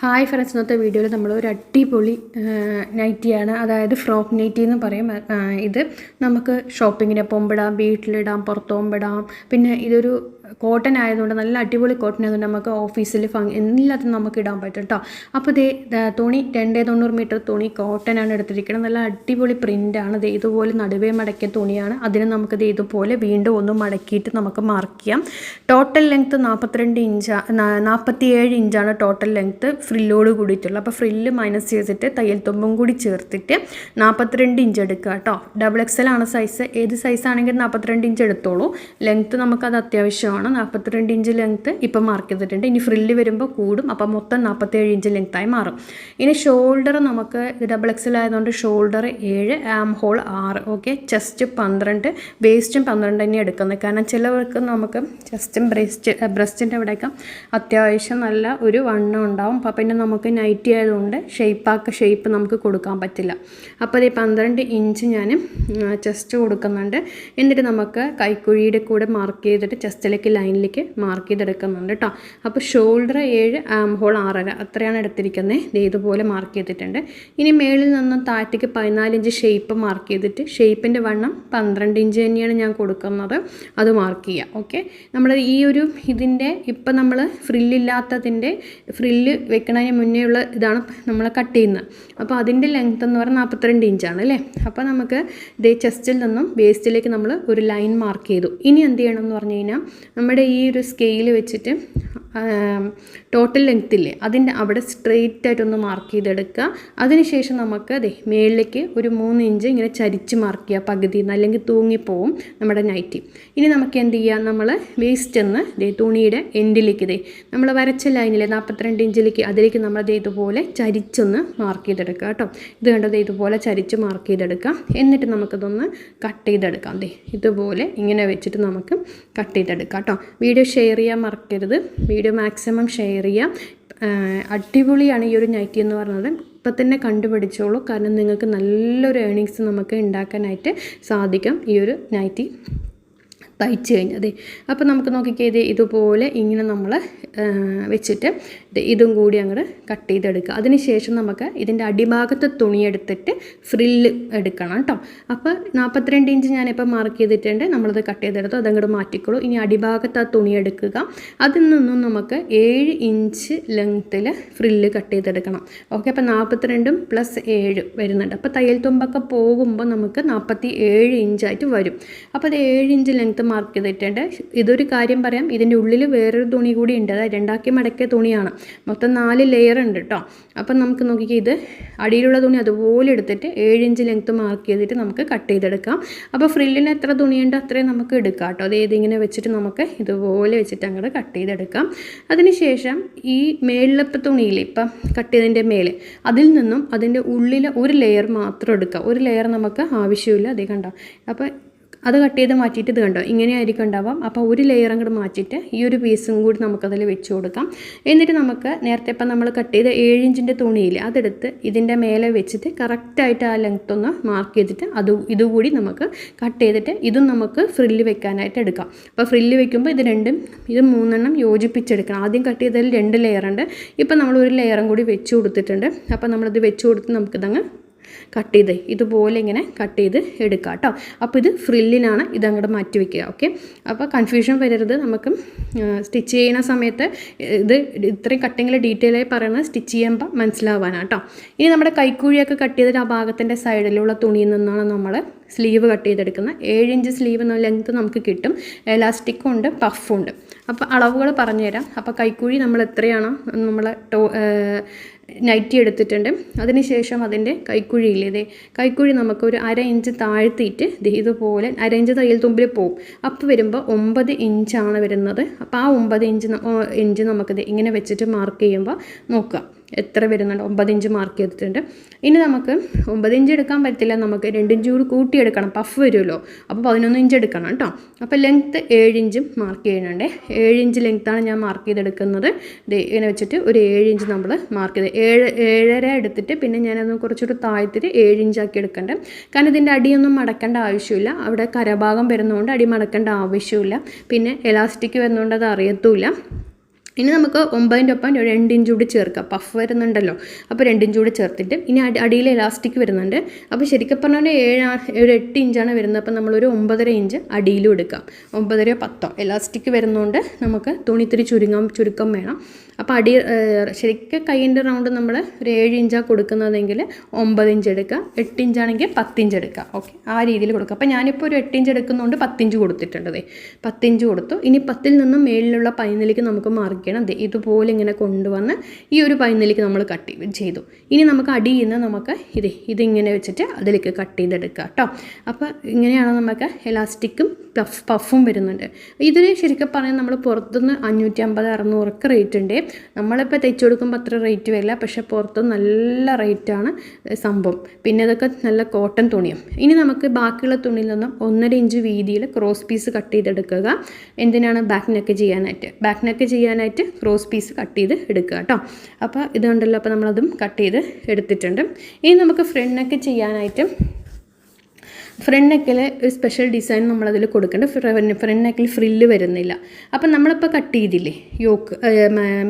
Hi friends ഇന്നത്തെ വീഡിയോയിൽ നമ്മൾ ഒരു അടിപൊളി നൈറ്റിയാണ്. അതായത് ഫ്രോക്ക് നൈറ്റി എന്ന് പറയും. ഇത് നമുക്ക് ഷോപ്പിങ്ങിന് പോകുമ്പോഴാം വീട്ടിലിടാം പുറത്ത് പോകുമ്പോഴാം. പിന്നെ ഇതൊരു കോട്ടൺ ആയതുകൊണ്ട് നല്ല അടിപൊളി കോട്ടൺ ആയതുകൊണ്ട് നമുക്ക് ഓഫീസിൽ ഫങ് എല്ലാത്തിനും നമുക്ക് ഇടാൻ പറ്റും കേട്ടോ അപ്പോൾ ദാ തുണി രണ്ടേ തൊണ്ണൂറ് മീറ്റർ തുണി കോട്ടൺ ആണ് എടുത്തിരിക്കുന്നത് നല്ല അടിപൊളി പ്രിന്റാണ് ഇത് ഇതുപോലെ നടുവേ മടക്കിയ തുണിയാണ്. അതിന് നമുക്ക് ഇത് ഇതുപോലെ വീണ്ടും ഒന്ന് മടക്കിയിട്ട് നമുക്ക് മാർക്ക് ചെയ്യാം. ടോട്ടൽ ലെങ്ത്ത് നാൽപ്പത്തിരണ്ട് ഇഞ്ച് നാൽപ്പത്തിയേഴ് ഇഞ്ചാണ് ടോട്ടൽ ലെങ്ത്ത് ഫ്രില്ലോട് കൂടിയിട്ടുള്ളത്. അപ്പോൾ ഫ്രില്ല് മൈനസ് ചെയ്തിട്ട് തയ്യൽ തുമ്പും കൂടി ചേർത്തിട്ട് നാൽപ്പത്തിരണ്ട് ഇഞ്ച് എടുക്കുക കേട്ടോ ഡബിൾ എക്സൽ ആണ് സൈസ് ഏത് സൈസ് ആണെങ്കിലും നാൽപ്പത്തിരണ്ട് ഇഞ്ച് എടുത്തോളൂ. ലെങ്ത്ത് നമുക്കത് അത്യാവശ്യമാണ്. നാൽപ്പത്തിരണ്ട് ഇഞ്ച് ലെങ്ത്ത് ഇപ്പം മാർക്ക് ചെയ്തിട്ടുണ്ട്. ഇനി ഫ്രില്ല് വരുമ്പോൾ കൂടും. അപ്പം മൊത്തം നാൽപ്പത്തേഴ് ഇഞ്ച് ലെങ്ത്തായി മാറും. ഇനി ഷോൾഡർ നമുക്ക് ഡബിൾ എക്സൽ ആയതുകൊണ്ട് ഷോൾഡർ ഏഴ് ആം ഹോൾ ആറ്. ഓക്കെ ചെസ്റ്റ് പന്ത്രണ്ട് വേസ്റ്റും പന്ത്രണ്ട് തന്നെ എടുക്കുന്നത്. കാരണം ചിലവർക്ക് നമുക്ക് ചെസ്റ്റും ബ്രസ്റ്റ് ബ്രസ്റ്റിന്റെ അവിടെയൊക്കെ അത്യാവശ്യം നല്ല ഒരു വണ്ണം ഉണ്ടാവും. അപ്പം പിന്നെ നമുക്ക് നൈറ്റി ആയതുകൊണ്ട് ഷേപ്പാക്ക ഷേപ്പ് നമുക്ക് കൊടുക്കാൻ പറ്റില്ല. അപ്പോൾ ഈ പന്ത്രണ്ട് ഇഞ്ച് ഞാൻ ചെസ്റ്റ് കൊടുക്കുന്നുണ്ട്. എന്നിട്ട് നമുക്ക് കൈക്കുഴിയുടെ കൂടെ മാർക്ക് ചെയ്തിട്ട് ചെസ്റ്റിലേക്ക് ലൈനിലേക്ക് മാർക്ക് ചെയ്തെടുക്കുന്നുണ്ട് കേട്ടോ അപ്പോൾ ഷോൾഡർ ഏഴ് ആം ഹോൾ ആറര അത്രയാണ് എടുത്തിരിക്കുന്നത് ഇതുപോലെ മാർക്ക് ചെയ്തിട്ടുണ്ട്. ഇനി മേളിൽ നിന്നും താഴത്തേക്ക് പതിനാല് ഇഞ്ച് ഷേപ്പ് മാർക്ക് ചെയ്തിട്ട് ഷേപ്പിന്റെ വണ്ണം പന്ത്രണ്ട് ഇഞ്ച് തന്നെയാണ് ഞാൻ കൊടുക്കുന്നത്. അത് മാർക്ക് ചെയ്യുക ഓക്കെ നമ്മൾ ഈ ഒരു ഇതിന്റെ ഇപ്പം നമ്മൾ ഫ്രില്ലില്ലാത്തതിന്റെ ഫ്രില്ല് വെക്കണതിന് മുന്നേ ഉള്ള ഇതാണ് നമ്മൾ കട്ട് ചെയ്യുന്നത് അപ്പോൾ അതിന്റെ ലെങ്ത് എന്ന് പറഞ്ഞാൽ നാൽപ്പത്തിരണ്ട് ഇഞ്ചാണ് അല്ലേ? അപ്പോൾ നമുക്ക് ഇതേ ചെസ്റ്റിൽ നിന്നും വേസ്റ്റിലേക്ക് നമ്മൾ ഒരു ലൈൻ മാർക്ക് ചെയ്തു. ഇനി എന്ത് ചെയ്യണം എന്ന് പറഞ്ഞു കഴിഞ്ഞാൽ നമ്മുടെ ഈ ഒരു സ്കെയിൽ വെച്ചിട്ട് ടോട്ടൽ ലെങ്ത് ഇല്ലേ? അതിന്റെ അവിടെ സ്ട്രെയിറ്റ് ആയിട്ടൊന്ന് മാർക്ക് ചെയ്തെടുക്കുക. അതിനുശേഷം നമുക്ക് അതെ മേളിലേക്ക് ഒരു മൂന്ന് ഇഞ്ച് ഇങ്ങനെ ചരിച്ച് മാർക്ക് ചെയ്യുക. പകുതി അല്ലെങ്കിൽ തൂങ്ങിപ്പോവും നമ്മുടെ നൈറ്റി ഇനി നമുക്ക് എന്ത് ചെയ്യാം? നമ്മൾ വേസ്റ്റ് എന്ന് ദേ തുണിയുടെ എൻഡിലേക്ക് ദേ നമ്മൾ വരച്ച ലൈനിലെ നാൽപ്പത്തിരണ്ട് ഇഞ്ചിലേക്ക് അതിലേക്ക് നമ്മൾ ദേ ഇതുപോലെ ചരിച്ചൊന്ന് മാർക്ക് ചെയ്തെടുക്കുക കേട്ടോ. ഇത് കണ്ടത് ഇതുപോലെ ചരിച്ച് മാർക്ക് ചെയ്തെടുക്കാം എന്നിട്ട് നമുക്കതൊന്ന് കട്ട് ചെയ്തെടുക്കാം. ദേ ഇതുപോലെ ഇങ്ങനെ വെച്ചിട്ട് നമുക്ക് കട്ട് ചെയ്തെടുക്കാം കേട്ടോ. വീഡിയോ ഷെയർ ചെയ്യാൻ മറക്കരുത്. വീഡിയോ മാക്സിമം ഷെയർ ചെയ്യുക അടിപൊളിയാണ് ഈ ഒരു നൈറ്റി എന്ന് പറയുന്നത് ഇപ്പം തന്നെ കണ്ടുപിടിച്ചോളൂ. കാരണം നിങ്ങൾക്ക് നല്ലൊരു ഏണിങ്സ് നമുക്ക് ഉണ്ടാക്കാനായിട്ട് സാധിക്കും ഈ ഒരു നൈറ്റി തയ്ച്ച് കഴിഞ്ഞത്. അപ്പോൾ നമുക്ക് നോക്കിക്കേ ഇത് ഇതുപോലെ ഇങ്ങനെ നമ്മൾ വെച്ചിട്ട് ഇത് കൂടി അങ്ങോട്ട് കട്ട് ചെയ്തെടുക്കുക. അതിനുശേഷം നമുക്ക് ഇതിന്റെ അടിഭാഗത്തെ തുണി എടുത്തിട്ട് ഫ്രില്ല് എടുക്കണം കേട്ടോ അപ്പോൾ നാൽപ്പത്തിരണ്ട് ഇഞ്ച് ഞാനിപ്പോൾ മാർക്ക് ചെയ്തിട്ടുണ്ട്. നമ്മളത് കട്ട് ചെയ്തെടുത്തു. അതങ്ങോട്ട് മാറ്റിക്കോളൂ. ഇനി അടിഭാഗത്ത് ആ തുണി എടുക്കുക. അതിൽ നിന്നും നമുക്ക് ഏഴ് ഇഞ്ച് ലെങ്ത്തിൽ ഫ്രില്ല് കട്ട് ചെയ്തെടുക്കണം. ഓക്കെ അപ്പോൾ നാൽപ്പത്തിരണ്ടും പ്ലസ് ഏഴ് വരുന്നുണ്ട്. അപ്പോൾ തയ്യൽ തുമ്പൊക്കെ പോകുമ്പോൾ നമുക്ക് നാൽപ്പത്തി ഏഴ് ഇഞ്ചായിട്ട് വരും. അപ്പോൾ അത് ഏഴ് ഇഞ്ച് ലെങ്ത്ത് മാർക്ക് ചെയ്തിട്ടുണ്ട്. ഇതൊരു കാര്യം പറയാം. ഇതിന്റെ ഉള്ളിൽ വേറൊരു തുണി കൂടി ഉണ്ട്. അതായത് രണ്ടാക്കി മടക്കിയ തുണിയാണ്. മൊത്തം നാല് ലെയർ ഉണ്ട് കേട്ടോ അപ്പം നമുക്ക് നോക്കിക്കേ ഇത് അടിയിലുള്ള തുണി അതുപോലെ എടുത്തിട്ട് ഏഴ് ഇഞ്ച് ലെങ്ത്ത് മാർക്ക് ചെയ്തിട്ട് നമുക്ക് കട്ട് ചെയ്തെടുക്കാം. അപ്പോൾ ഫ്രില്ലിന് എത്ര തുണിയുണ്ട് അത്രയും നമുക്ക് എടുക്കാം കേട്ടോ അത് ഇങ്ങനെ വെച്ചിട്ട് നമുക്ക് ഇതുപോലെ വെച്ചിട്ട് അങ്ങോട്ട് കട്ട് ചെയ്തെടുക്കാം. അതിനുശേഷം ഈ മേളിലപ്പം തുണിയിൽ ഇപ്പം കട്ട് ചെയ്തതിന്റെ മേലെ അതിൽ നിന്നും അതിന്റെ ഉള്ളിൽ ഒരു ലെയർ മാത്രം എടുക്കാം. ഒരു ലെയർ നമുക്ക് ആവശ്യമില്ല. അതേ കണ്ടോ? അപ്പോൾ അത് കട്ട് ചെയ്ത് മാറ്റിയിട്ട് ഇത് കണ്ടോ? ഇങ്ങനെ ആയിരിക്കും ഉണ്ടാവാം അപ്പോൾ ഒരു ലെയർ അങ്ങോട്ട് മാറ്റിയിട്ട് ഈ ഒരു പീസും കൂടി നമുക്കതിൽ വെച്ച് കൊടുക്കാം. എന്നിട്ട് നമുക്ക് നേരത്തെ ഇപ്പം നമ്മൾ കട്ട് ചെയ്ത ഏഴ് ഇഞ്ചിന്റെ തുണിയിൽ അതെടുത്ത് ഇതിന്റെ മേലെ വെച്ചിട്ട് കറക്റ്റായിട്ട് ആ ലെങ്ത് ഒന്ന് മാർക്ക് ചെയ്തിട്ട് അത് ഇതുകൂടി നമുക്ക് കട്ട് ചെയ്തിട്ട് ഇതും നമുക്ക് ഫ്രില്ല് വെക്കാനായിട്ട് എടുക്കാം. അപ്പോൾ ഫ്രില്ല് വെക്കുമ്പോൾ ഇത് രണ്ടും ഇത് മൂന്നെണ്ണം യോജിപ്പിച്ചെടുക്കണം. ആദ്യം കട്ട് ചെയ്തതിൽ രണ്ട് ലെയറുണ്ട് ഇപ്പം നമ്മൾ ഒരു ലെയറും കൂടി വെച്ച് കൊടുത്തിട്ടുണ്ട്. അപ്പോൾ നമ്മളത് വെച്ച് കൊടുത്ത് നമുക്കിതങ്ങ് കട്ട് ചെയ്ത് ഇതുപോലെ ഇങ്ങനെ കട്ട് ചെയ്ത് എടുക്കുക കേട്ടോ. അപ്പോൾ ഇത് ഫ്രില്ലിനാണ് ഇതങ്ങോട്ട് മാറ്റി വയ്ക്കുക ഓക്കെ? അപ്പോൾ കൺഫ്യൂഷൻ വരരുത്. നമുക്ക് സ്റ്റിച്ച് ചെയ്യുന്ന സമയത്ത് ഇത് ഇത്രയും കട്ടിങ്ങിൽ ഡീറ്റെയിൽ ആയി പറയുന്നത് സ്റ്റിച്ച് ചെയ്യുമ്പോൾ മനസ്സിലാവാനാണ് കേട്ടോ. ഇനി നമ്മുടെ കൈക്കൂഴിയൊക്കെ കട്ട് ചെയ്തിട്ട് ആ ഭാഗത്തിന്റെ സൈഡിലുള്ള തുണിയിൽ നിന്നാണ് നമ്മൾ സ്ലീവ് കട്ട് ചെയ്തെടുക്കുന്നത് ഏഴ് ഇഞ്ച് സ്ലീവ് എന്ന ലെങ്ത്ത് നമുക്ക് കിട്ടും. എലാസ്റ്റിക്കും ഉണ്ട് പഫും ഉണ്ട്. അപ്പോൾ അളവുകൾ പറഞ്ഞുതരാം. അപ്പോൾ കൈക്കുഴി നമ്മൾ എത്രയാണോ നമ്മൾ ടോ നൈറ്റി എടുത്തിട്ടുണ്ട്. അതിനുശേഷം അതിന്റെ കൈക്കുഴിയില്ലേ കൈക്കുഴി നമുക്ക് ഒരു അര ഇഞ്ച് താഴ്ത്തിയിട്ട് ഇതുപോലെ അര ഇഞ്ച് തയ്യൽ തുമ്പിൽ പോവും. അപ്പോൾ വരുമ്പോൾ ഒമ്പത് ഇഞ്ചാണ് വരുന്നത്. അപ്പോൾ ആ ഒമ്പത് ഇഞ്ച് ഇഞ്ച് നമുക്കിത് ഇങ്ങനെ വെച്ചിട്ട് മാർക്ക് ചെയ്യുമ്പോൾ നോക്കുക. എത്ര വരുന്നുണ്ട്? ഒമ്പത് ഇഞ്ച് മാർക്ക് ചെയ്തിട്ടുണ്ട്. ഇനി നമുക്ക് ഒമ്പത് ഇഞ്ച് എടുക്കാൻ പറ്റില്ല നമുക്ക് രണ്ട് ഇഞ്ച് കൂടി കൂട്ടിയെടുക്കണം. പഫ് വരുമല്ലോ. അപ്പോൾ പതിനൊന്ന് ഇഞ്ച് എടുക്കണം കേട്ടോ. അപ്പോൾ ലെങ്ത്ത് ഏഴ് ഇഞ്ചും മാർക്ക് ചെയ്യുന്നുണ്ട്. ഏഴ് ഇഞ്ച് ലെങ്ത്താണ് ഞാൻ മാർക്ക് ചെയ്തെടുക്കുന്നത്. ഇങ്ങനെ വെച്ചിട്ട് ഒരു ഏഴ് ഇഞ്ച് നമ്മൾ മാർക്ക് ചെയ്ത് ഏഴ് ഏഴര എടുത്തിട്ട് പിന്നെ ഞാനത് കുറച്ചുകൂടി താഴ്ത്തിട്ട് ഏഴ് ഇഞ്ചാക്കി എടുക്കണ്ട. കാരണം ഇതിന്റെ അടിയൊന്നും മടക്കേണ്ട ആവശ്യമില്ല. അവിടെ കരഭാഗം വരുന്നതുകൊണ്ട് അടി മടക്കേണ്ട ആവശ്യമില്ല. പിന്നെ എലാസ്റ്റിക് വരുന്നതുകൊണ്ട് അത് അറിയത്തുമില്ല ഇനി നമുക്ക് ഒമ്പതിന്റെ ഒപ്പം ഒരു രണ്ട് കൂടി ചേർക്കാം. പഫ് വരുന്നുണ്ടല്ലോ. അപ്പോൾ രണ്ട് ഇഞ്ച് കൂടി ചേർത്തിട്ട് ഇനി അടി അടിയിൽ ഇലാസ്റ്റിക് വരുന്നുണ്ട്. അപ്പോൾ ശരിക്കും പറഞ്ഞാൽ ഒരു ഏഴ് ഒരു എട്ട് ഇഞ്ചാണ് വരുന്നത്. അപ്പോൾ നമ്മളൊരു ഒമ്പതര ഇഞ്ച് അടിയിലും എടുക്കാം. ഒമ്പതര പത്തോ? ഇലാസ്റ്റിക് വരുന്നതുകൊണ്ട് നമുക്ക് തുണി ഇത്തിരി ചുരുങ്ങാൻ ചുരുക്കം വേണം. അപ്പോൾ അടി ശരിക്കും കൈയിന്റെ റൗണ്ട് നമ്മൾ ഒരു ഏഴ് ഇഞ്ചാണ് കൊടുക്കുന്നതെങ്കിൽ ഒമ്പത് ഇഞ്ച് എടുക്കുക. എട്ട് ഇഞ്ചാണെങ്കിൽ പത്തിഞ്ച് എടുക്കുക. ഓക്കെ? ആ രീതിയിൽ കൊടുക്കുക. അപ്പോൾ ഞാനിപ്പോൾ ഒരു എട്ട് ഇഞ്ച് എടുക്കുന്നതുകൊണ്ട് പത്തിഞ്ച് കൊടുത്തിട്ടുണ്ടതേ പത്തിഞ്ച് കൊടുത്തു. ഇനി പത്തിൽ നിന്നും മേളിലുള്ള പൈനലിക്ക് നമുക്ക് മാർക്ക് ചെയ്യണം. അതെ ഇതുപോലെ ഇങ്ങനെ കൊണ്ടുവന്ന് ഈ ഒരു പൈനലിക്ക് നമ്മൾ കട്ട് ചെയ്തു. ഇനി നമുക്ക് അടിയിൽ നിന്ന് നമുക്ക് ഇത് ഇതിങ്ങനെ വെച്ചിട്ട് അതിലേക്ക് കട്ട് ചെയ്തെടുക്കുക കേട്ടോ. അപ്പോൾ ഇങ്ങനെയാണ് നമുക്ക് എലാസ്റ്റിക്കും പഫ് പഫും വരുന്നുണ്ട്. ഇതിന് ശരിക്കും പറഞ്ഞാൽ നമ്മൾ പുറത്തുനിന്ന് അഞ്ഞൂറ്റി അമ്പത് അറുന്നൂറൊക്കെ റേറ്റ് ഉണ്ട്. നമ്മളിപ്പോൾ തയ്ച്ചു കൊടുക്കുമ്പോൾ അത്ര റേറ്റ് വരില്ല. പക്ഷെ പുറത്ത് നല്ല റേറ്റാണ് സംഭവം. പിന്നെ അതൊക്കെ നല്ല കോട്ടൺ തുണിയും. ഇനി നമുക്ക് ബാക്കിയുള്ള തുണിയിൽ നിന്നും ഒന്നര ഇഞ്ച് വീതിയിൽ ക്രോസ് പീസ് കട്ട് ചെയ്തെടുക്കുക. എന്തിനാണ് ബാക്ക് നെക്ക് ചെയ്യാനായിട്ട്? ബാക്ക് നെക്ക് ചെയ്യാനായിട്ട് ക്രോസ് പീസ് കട്ട് ചെയ്ത് എടുക്കുക കേട്ടോ അപ്പോൾ ഇതുണ്ടല്ലോ അപ്പോൾ നമ്മളതും കട്ട് ചെയ്ത് എടുത്തിട്ടുണ്ട്. ഇനി നമുക്ക് ഫ്രണ്ട് നെക്ക് ചെയ്യാനായിട്ട് ഫ്രണ്ട് നെക്കിൽ ഒരു സ്പെഷ്യൽ ഡിസൈൻ നമ്മളതിൽ കൊടുക്കേണ്ട. ഫ്രണ്ട് നെക്കിൽ ഫ്രില്ല് വരുന്നില്ല. അപ്പം നമ്മളിപ്പോൾ കട്ട് ചെയ്തില്ലേ? യോക്ക്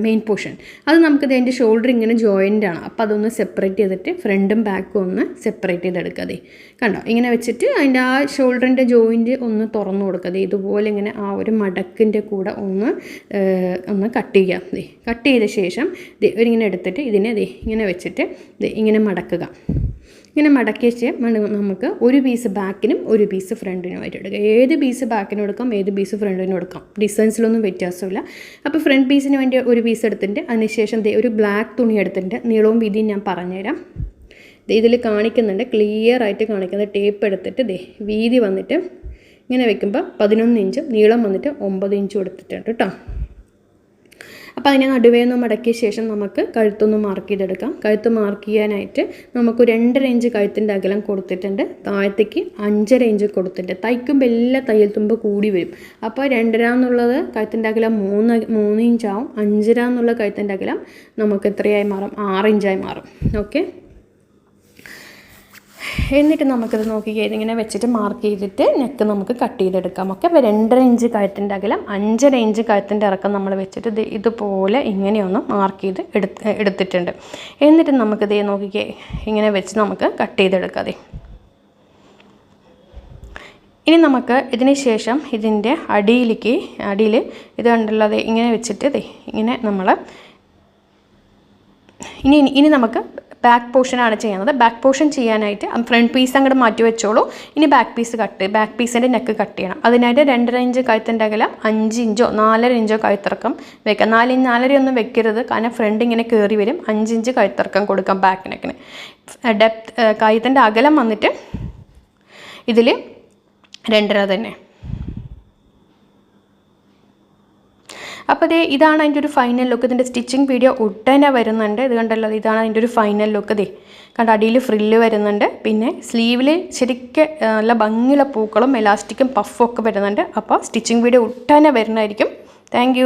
മെയിൻ പോർഷൻ അത് നമുക്കിത് അതിന്റെ ഷോൾഡർ ഇങ്ങനെ ജോയിന്റ് ആണ്. അപ്പോൾ അതൊന്ന് സെപ്പറേറ്റ് ചെയ്തിട്ട് ഫ്രണ്ടും ബാക്കും ഒന്ന് സെപ്പറേറ്റ് ചെയ്തെടുക്കാതെ കണ്ടോ? ഇങ്ങനെ വെച്ചിട്ട് അതിന്റെ ആ ഷോൾഡറിന്റെ ജോയിന്റ് ഒന്ന് തുറന്നു കൊടുക്കാതെ ഇതുപോലെ ഇങ്ങനെ ആ ഒരു മടക്കിന്റെ കൂടെ ഒന്ന് ഒന്ന് കട്ട് ചെയ്യാം കട്ട് ചെയ്ത ശേഷം ഇങ്ങനെ എടുത്തിട്ട് ഇതിനെ ഇങ്ങനെ വെച്ചിട്ട് ഇങ്ങനെ മടക്കുക. ഇങ്ങനെ മടക്കിയ നമുക്ക് ഒരു പീസ് ബാക്കിനും ഒരു പീസ് ഫ്രണ്ടിനും ആയിട്ട് എടുക്കാം ഏത് പീസ് ബാക്കിനും എടുക്കാം ഏത് പീസ് ഫ്രണ്ടിനും എടുക്കാം ഡിസൈൻസിലൊന്നും വ്യത്യാസമില്ല. അപ്പോൾ ഫ്രണ്ട് പീസിന് വേണ്ടി ഒരു പീസ് എടുത്തിട്ട് അതിനുശേഷം ഒരു ബ്ലാക്ക് തുണി എടുത്തിട്ട് നീളവും വീതിയും ഞാൻ പറഞ്ഞുതരാം. ഇതിൽ കാണിക്കുന്നുണ്ട്. ക്ലിയർ ആയിട്ട് കാണിക്കുന്നത് ടേപ്പ് എടുത്തിട്ട് ദേ വീതി വന്നിട്ട് ഇങ്ങനെ വെക്കുമ്പോൾ പതിനൊന്ന് ഇഞ്ചും നീളം വന്നിട്ട് ഒമ്പത് ഇഞ്ചും എടുത്തിട്ടുണ്ട് കേട്ടോ അപ്പോൾ അതിനെ നടുവേ നിന്ന് മടക്കിയ ശേഷം നമുക്ക് കഴുത്തൊന്ന് മാർക്ക് ചെയ്തെടുക്കാം. കഴുത്ത് മാർക്ക് ചെയ്യാനായിട്ട് നമുക്ക് രണ്ടര ഇഞ്ച് കഴുത്തിന്റെ അകലം കൊടുത്തിട്ടുണ്ട്. താഴത്തേക്ക് അഞ്ചര ഇഞ്ച് കൊടുത്തിട്ടുണ്ട്. തയ്ക്കുമ്പോൾ എല്ലാ തയ്യൽ തുമ്പ് കൂടി വരും. അപ്പോൾ രണ്ടര എന്നുള്ളത് കഴുത്തിന്റെ അകലം മൂന്ന് മൂന്ന് ഇഞ്ചാവും അഞ്ചര എന്നുള്ള കഴുത്തിന്റെ അകലം നമുക്ക് എത്രയായി മാറും? ആറ് ഇഞ്ചായി മാറും. ഓക്കെ എന്നിട്ട് നമുക്കത് നോക്കി ഇങ്ങനെ വെച്ചിട്ട് മാർക്ക് ചെയ്തിട്ട് നെക്ക് നമുക്ക് കട്ട് ചെയ്തെടുക്കാം. ഓക്കെ അപ്പോൾ രണ്ടര ഇഞ്ച് കഴുത്തിന്റെ അകലം അഞ്ചര ഇഞ്ച് കഴുത്തിന്റെ ഇറക്കം നമ്മൾ വെച്ചിട്ട് ഇത് ഇതുപോലെ ഇങ്ങനെയൊന്ന് മാർക്ക് ചെയ്ത് എടുത്ത് എടുത്തിട്ടുണ്ട്. എന്നിട്ട് നമുക്കിത് നോക്കിക്കേ ഇങ്ങനെ വെച്ച് നമുക്ക് കട്ട് ചെയ്തെടുക്കാതെ ഇനി നമുക്ക് ഇതിന് ശേഷം ഇതിന്റെ അടിയിലേക്ക് അടിയിൽ ഇത് കണ്ടുള്ളത് ഇങ്ങനെ വെച്ചിട്ട് ദേ ഇങ്ങനെ നമ്മൾ ഇനി ഇനി നമുക്ക് ബാക്ക് പോർഷനാണ് ചെയ്യുന്നത്. ബാക്ക് പോർഷൻ ചെയ്യാനായിട്ട് ഫ്രണ്ട് പീസ് അങ്ങോട്ട് മാറ്റി വെച്ചോളൂ. ഇനി ബാക്ക് പീസ് കട്ട് ബാക്ക് പീസിന്റെ നെക്ക് കട്ട് ചെയ്യണം. അതിനായിട്ട് രണ്ടര ഇഞ്ച് കഴുത്തിന്റെ അകലം അഞ്ച് ഇഞ്ചോ നാലര ഇഞ്ചോ കഴുത്തിറക്കം വെക്കാം. നാല് ഇഞ്ച് നാലര ഒന്നും വെക്കരുത്. കാരണം ഫ്രണ്ട് ഇങ്ങനെ കയറി വരും. അഞ്ച് ഇഞ്ച് കഴുത്തിറക്കം കൊടുക്കാം ബാക്ക് നെക്കിന് ഡെപ്ത് കഴുത്തിന്റെ അകലം വന്നിട്ട് ഇതിൽ രണ്ടര തന്നെ. അപ്പോൾ ദേ ഇതാണ് അതിന്റെ ഒരു ഫൈനൽ ലുക്ക് ഇതിന്റെ സ്റ്റിച്ചിങ് വീഡിയോ ഉടനെ വരുന്നുണ്ട്. ഇത് കണ്ടല്ലോ ഇതാണ് അതിന്റെ ഒരു ഫൈനൽ ലുക്ക് ദേ. കണ്ട അടിയിൽ ഫ്രില്ല് വരുന്നുണ്ട്. പിന്നെ സ്ലീവിൽ ശരിക്കും നല്ല ഭംഗിയുള്ള പൂക്കളും എലാസ്റ്റിക്കും പഫും ഒക്കെ വരുന്നുണ്ട്. അപ്പോൾ സ്റ്റിച്ചിങ് വീഡിയോ ഉടനെ വരുന്നതായിരിക്കും. താങ്ക്